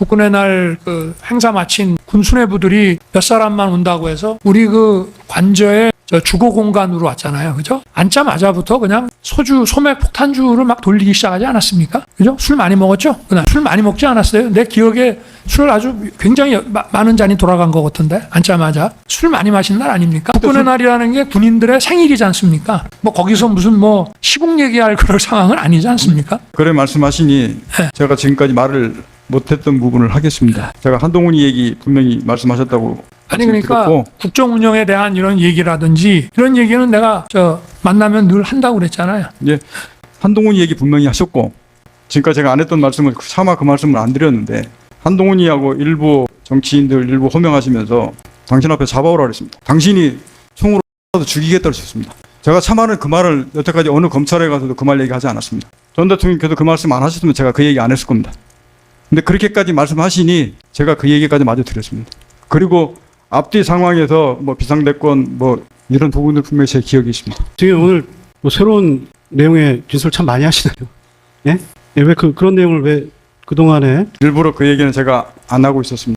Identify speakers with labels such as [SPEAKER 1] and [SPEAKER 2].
[SPEAKER 1] 국군의 날 그 행사 마친 군 수뇌부들이 몇 사람만 온다고 해서 우리 그 관저에 저 주거 공간으로 왔잖아요. 그죠? 앉자마자부터 그냥 소주, 소맥 폭탄주를 막 돌리기 시작하지 않았습니까? 그죠? 술 많이 먹었죠? 그날 술 많이 먹지 않았어요? 내 기억에 술 아주 굉장히 마- 많은 잔이 돌아간 것 같은데 앉자마자 술 많이 마신 날 아닙니까? 국군의 날이라는 게 군인들의 생일이지 않습니까? 뭐 거기서 무슨 뭐 시국 얘기할 그럴 상황은 아니지 않습니까?
[SPEAKER 2] 그래 말씀하시니
[SPEAKER 1] 네.
[SPEAKER 2] 제가 지금까지 말을 못했던 부분을 하겠습니다. 제가 한동훈이 얘기 분명히 말씀하셨다고
[SPEAKER 1] 아니 그러니까
[SPEAKER 2] 들었고
[SPEAKER 1] 국정 운영에 대한 이런 얘기라든지 이런 얘기는 내가 저 만나면 늘 한다고 그랬잖아요.
[SPEAKER 2] 이제 한동훈이 얘기 분명히 하셨고 지금까지 제가 안 했던 말씀을 차마 그 말씀을 안 드렸는데 한동훈이하고 일부 정치인들 일부 호명하시면서 당신 앞에 잡아오라 그랬습니다. 당신이 총으로 도 죽이겠다고 하셨습니다. 제가 참아는 그 말을 여태까지 어느 검찰에 가서도 그 말 얘기하지 않았습니다. 전 대통령께서 그 말씀 안 하셨으면 제가 그 얘기 안 했을 겁니다. 근데 그렇게까지 말씀하시니 제가 그 얘기까지 마저 드렸습니다. 그리고 앞뒤 상황에서 뭐 비상대권 뭐 이런 부분들 분명히 제 기억이 있습니다.
[SPEAKER 3] 지금 오늘 뭐 새로운 내용의 진술 참 많이 하시나요? 예? 예, 왜 그, 그런 내용을 왜 그동안에
[SPEAKER 2] 일부러 그 얘기는 제가 안 하고 있었습니다.